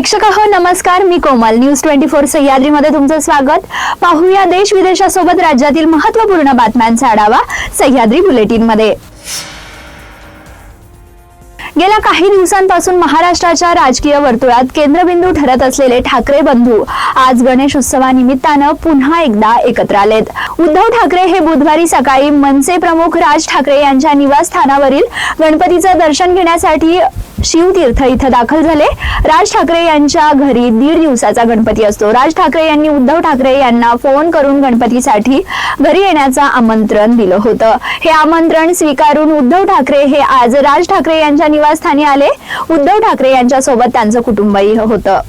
प्रेक्षक हो नमस्कार मी कोमल. न्यूज ट्वेंटी फोर सह्याद्रीमध्ये तुमचं स्वागत. पाहूया देश विदेशासोबत राज्यातील महत्त्वपूर्ण बातम्यांचा आढावा सह्याद्री बुलेटिनमध्ये गेल्या काही दिवसांपासून महाराष्ट्राच्या राजकीय वर्तुळात केंद्रबिंदू ठरत असलेले ठाकरे बंधू आज गणेश उत्सवानिमित्तानं पुन्हा एकदा एकत्र आलेत. उद्धव ठाकरे हे बुधवारी सकाळी मनसे प्रमुख राज ठाकरे यांच्या निवासस्थानावरील गणपतीचं दर्शन घेण्यासाठी शिवतीर्थ इथं दाखल झाले. राज ठाकरे यांच्या घरी दीड दिवसाचा गणपती असतो. राज ठाकरे यांनी उद्धव ठाकरे यांना फोन करून गणपतीसाठी घरी येण्याचं आमंत्रण दिलं होतं. हे आमंत्रण स्वीकारून उद्धव ठाकरे हे आज राज ठाकरे यांच्या निवासस्थानी आले. उद्धव ठाकरे यांच्या सोबत त्यांचं कुटुंबही होतं.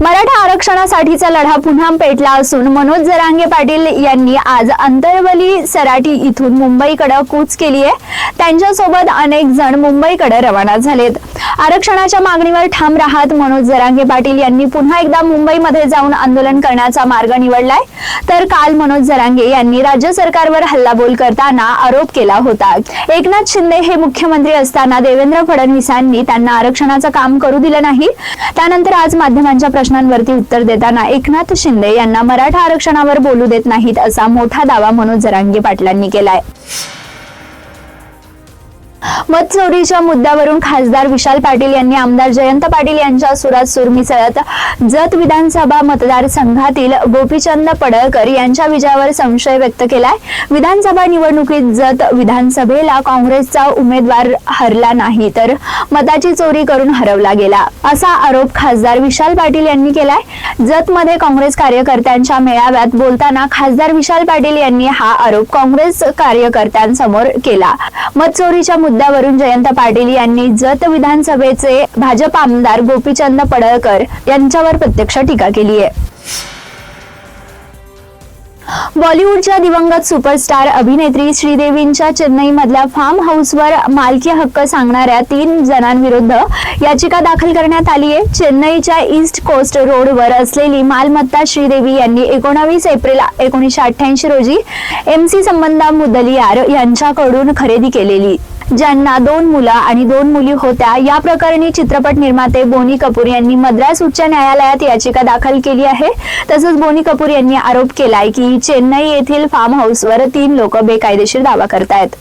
मराठा आरक्षणासाठीचा लढा पुन्हा पेटला असून मनोज जरांगे पाटील यांनी आज अंतरवली सराठी इथून मुंबईकडे कूच केली आहे. त्यांच्यासोबत अनेक जण मुंबईकडे रवाना झालेत. आरक्षणाच्या मागणीवर ठाम राहत मनोज जरांगे पाटील यांनी पुन्हा एकदा मुंबईमध्ये जाऊन आंदोलन करण्याचा मार्ग निवडलाय. तर काल मनोज जरांगे यांनी राज्य सरकारवर हल्लाबोल करताना आरोप केला होता. एकनाथ शिंदे हे मुख्यमंत्री असताना देवेंद्र फडणवीसांनी त्यांना आरक्षणाचं काम करू दिलं नाही. त्यानंतर आज माध्यमांच्या प्रश्नांवरती उत्तर देताना एकनाथ शिंदे यांना मराठा आरक्षणावर बोलू देत नाहीत असा मोठा दावा मनोज जरांगे पाटलांनी केलाय. मत चोरीच्या मुद्द्यावरून खासदार विशाल पाटील यांनी आमदार जयंत पाटील यांच्या सुरात सूर मिसळत जत विधानसभा मतदारसंघातील गोपीचंद पडळकर यांच्या विजयावर संशय व्यक्त केलाय. विधानसभा निवडणुकीत जत विधानसभेला काँग्रेसचा उमेदवार हरला नाही तर मताची चोरी करून हरवला गेला असा आरोप खासदार विशाल पाटील यांनी केलाय. जतमध्ये काँग्रेस कार्यकर्त्यांच्या मेळाव्यात बोलताना खासदार विशाल पाटील यांनी हा आरोप काँग्रेस कार्यकर्त्यांसमोर केला. मत चोरीच्या मुद्द्यावरून जयंत पाटील यांनी जत विधानसभेचे भाजप आमदार गोपीचंद पडळकर यांच्यावर प्रत्यक्ष टीका केली आहे. बॉलिवूडच्या दिवंगत सुपरस्टार अभिनेत्री श्रीदेवींच्या चेन्नईमधल्या फार्म हाऊसवर मालकी हक्क सांगणाऱ्या तीन जणांविरुद्ध याचिका दाखल करण्यात आली आहे. चेन्नईच्या ईस्ट कोस्ट रोडवर असलेली मालमत्ता श्रीदेवी यांनी एकोणावीस एप्रिल एकोणीसशे अठ्ठ्याऐंशी रोजी एम सी संबंधा मुदलियार यांच्याकडून खरेदी केलेली. ज्यांना दोन मुलं आणि दोन मुली होत्या या प्रकरणी चित्रपट निर्माते बोनी कपूर यांनी मद्रास उच्च न्यायालयात याचिका दाखल केली आहे. तसंच बोनी कपूर यांनी आरोप केलाय की चेन्नई येथील फार्म हाऊसवर तीन लोक बेकायदेशीर दावा करतायत.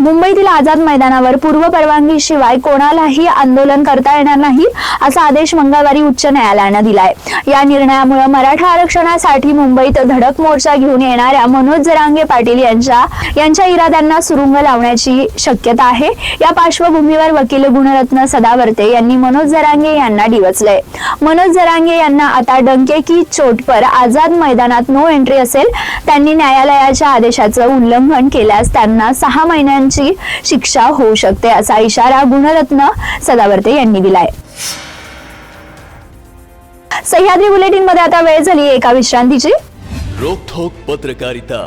मुंबईतील आझाद मैदानावर पूर्व परवानगी शिवाय कोणालाही आंदोलन करता येणार नाही असा आदेश मंगळवारी उच्च न्यायालयानं दिलाय. या निर्णयामुळे मराठा आरक्षणासाठी मुंबईत धडक मोर्चा घेऊन येणाऱ्या मनोज जरांगे पाटील यांच्या यांच्या इराद्यांना सुरुंग लावण्याची शक्यता आहे. या पार्श्वभूमीवर वकील गुणरत्न सदावर्ते यांनी मनोज जरांगे यांना डिवचलंय. मनोज जरांगे यांना आता डंके की चोट पर आझाद मैदानात नो एंट्री असेल त्यांनी न्यायालयाच्या आदेशाचं उल्लंघन केल्यास त्यांना सहा गुन्ह्यांची शिक्षा होऊ शकते असा इशारा गुणरत्न सदावर्ते यांनी दिलाय. सह्याद्री बुलेटिनमध्ये आता वेळ झाली एका विश्रांतीची. रोखोक पत्रकारिता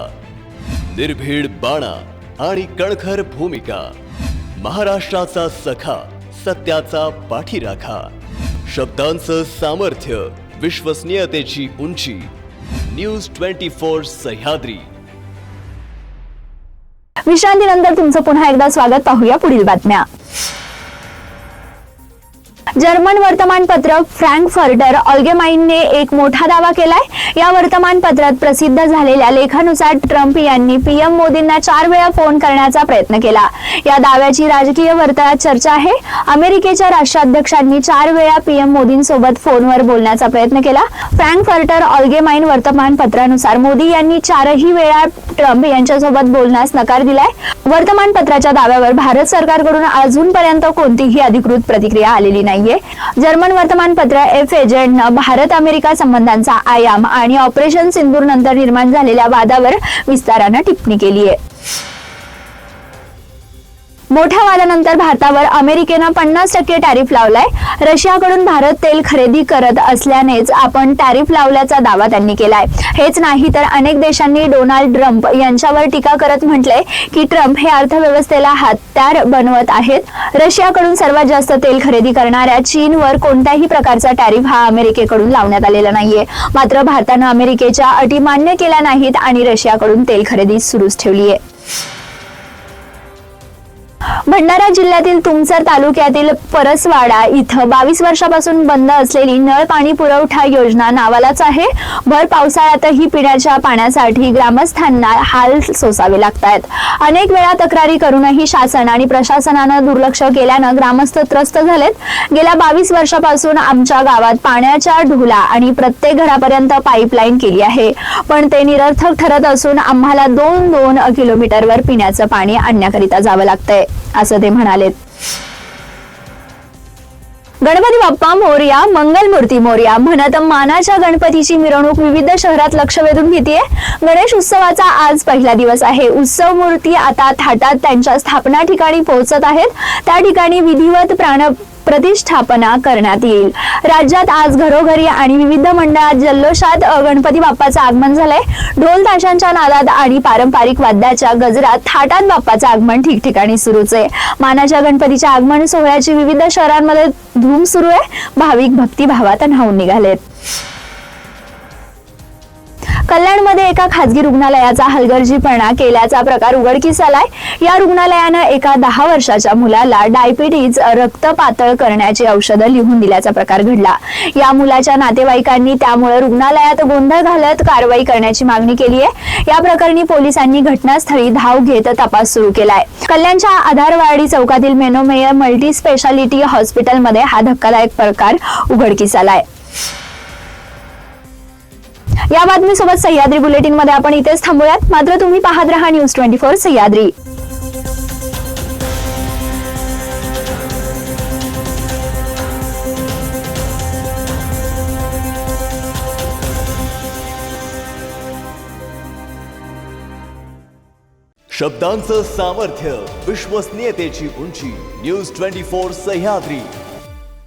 निर्भीड बाणा आणि कणखर भूमिका महाराष्ट्राचा सखा सत्याचा पाठीराखा शब्दांचं सामर्थ्य विश्वसनीयतेची उंची. News twenty four Sahyadri. विश्रांतीनंतर तुमचं पुन्हा एकदा स्वागत पाहूया पुढील बातम्या. जर्मन वर्तमानपत्र फ्रँकफर्टर ऑल्गेमाइनने एक मोठा दावा केलाय. या वर्तमानपत्रात प्रसिद्ध झालेल्या लेखानुसार ट्रम्प यांनी पीएम मोदींना चार वेळा फोन करण्याचा प्रयत्न केला. या दाव्याची राजकीय वर्तुळात चर्चा आहे. अमेरिकेच्या राष्ट्राध्यक्षांनी चार वेळा पीएम मोदींसोबत फोनवर बोलण्याचा प्रयत्न केला. फ्रँकफर्टर ऑल्गेमाइन वर्तमानपत्रानुसार मोदी यांनी चारही वेळा ट्रम्प यांच्यासोबत बोलण्यास नकार दिलाय. वर्तमानपत्राच्या दाव्यावर भारत सरकारकडून अजूनपर्यंत कोणतीही अधिकृत प्रतिक्रिया आलेली नाहीये. जर्मन वर्तमानपत्र एफ एजंटनं भारत अमेरिका संबंधांचा आयाम आणि ऑपरेशन सिंदूर नंतर निर्माण झालेल्या वादावर विस्तारानं टिप्पणी केली आहे मोठ्या वादानंतर भारतावर अमेरिकेनं पन्नास टक्के टॅरिफ लावलाय. रशियाकडून भारत तेल खरेदी करत असल्यानेच आपण टॅरिफ लावल्याचा दावा त्यांनी केलाय. हेच नाही तर अनेक देशांनी डोनाल्ड ट्रम्प यांच्यावर टीका करत म्हटलंय की ट्रम्प हे अर्थव्यवस्थेला हत्यार बनवत आहेत. रशियाकडून सर्वात जास्त तेल खरेदी करणाऱ्या चीनवर कोणत्याही प्रकारचा टॅरिफ हा अमेरिकेकडून लावण्यात आलेला नाहीये. मात्र भारतानं अमेरिकेच्या अटी मान्य केल्या नाहीत आणि रशियाकडून तेल खरेदी सुरूच ठेवली आहे भंडारा जिल्ह्यातील तुमसर तालुक्यातील परसवाडा इथं बावीस वर्षापासून बंद असलेली नळ पाणी पुरवठा योजना नावालाच आहे. भर पावसाळ्यातही पिण्याच्या पाण्यासाठी ग्रामस्थांना हाल सोसावे लागतात अनेक वेळा तक्रारी करूनही शासन आणि प्रशासनानं दुर्लक्ष केल्यानं ग्रामस्थ त्रस्त झालेत. गेल्या बावीस वर्षापासून आमच्या गावात पाण्याच्या ढुला आणि प्रत्येक घरापर्यंत पाईपलाईन केली आहे. पण ते निरर्थक ठरत असून आम्हाला दोन दोन किलोमीटरवर पिण्याचं पाणी आणण्याकरिता जावं लागतंय. असं ते म्हणाले गणपती बाप्पा मोर्या मंगलमूर्ती मोर्या म्हणत मानाच्या गणपतीची मिरवणूक विविध शहरात लक्ष वेधून घेते गणेश उत्सवाचा आज पहिला दिवस आहे. उत्सव मूर्ती आता थाटात त्यांच्या स्थापना ठिकाणी पोहोचत आहेत. त्या ठिकाणी विधिवत प्राण प्रतिष्ठापना करण्यात येईल. राज्यात आज घरोघरी आणि विविध मंडळात जल्लोषात गणपती बाप्पाचं आगमन झालंय. ढोल ताशांच्या नादात आणि पारंपरिक वाद्याच्या गजरात थाटात बाप्पाचं आगमन ठिकठिकाणी सुरूच आहे. मानाच्या गणपतीच्या आगमन सोहळ्याची विविध शहरांमध्ये धूम सुरू आहे. भाविक भक्तिभावात न्हावून निघालेत. कल्याणमध्ये एका खासगी रुग्णालयाचा हलगर्जीपणा केल्याचा प्रकार उघडकीस आलाय या रुग्णालयानं एका दहा वर्षाच्या मुलाला डायबिटीज रक्त पातळ करण्याची औषधं लिहून दिल्याचा प्रकार घडला. या मुलाच्या नातेवाईकांनी त्यामुळे रुग्णालयात गोंधळ घालत कारवाई करण्याची मागणी केली आहे. या प्रकरणी पोलिसांनी घटनास्थळी धाव घेत तपास सुरू केलाय. कल्याणच्या आधारवाडी चौकातील मेनोमेयर मल्टी स्पेशालिटी हॉस्पिटलमध्ये हा धक्कादायक प्रकार उघडकीस आलाय. या बातमीसोबत सह्याद्री बुलेटिनमध्ये आपण इथेच थांबूयात. मात्र तुम्ही पाहत रहा न्यूज ट्वेंटी फोर सह्याद्री. शब्दांचं सामर्थ्य विश्वसनीयतेची उंची न्यूज ट्वेंटी फोर सह्याद्री.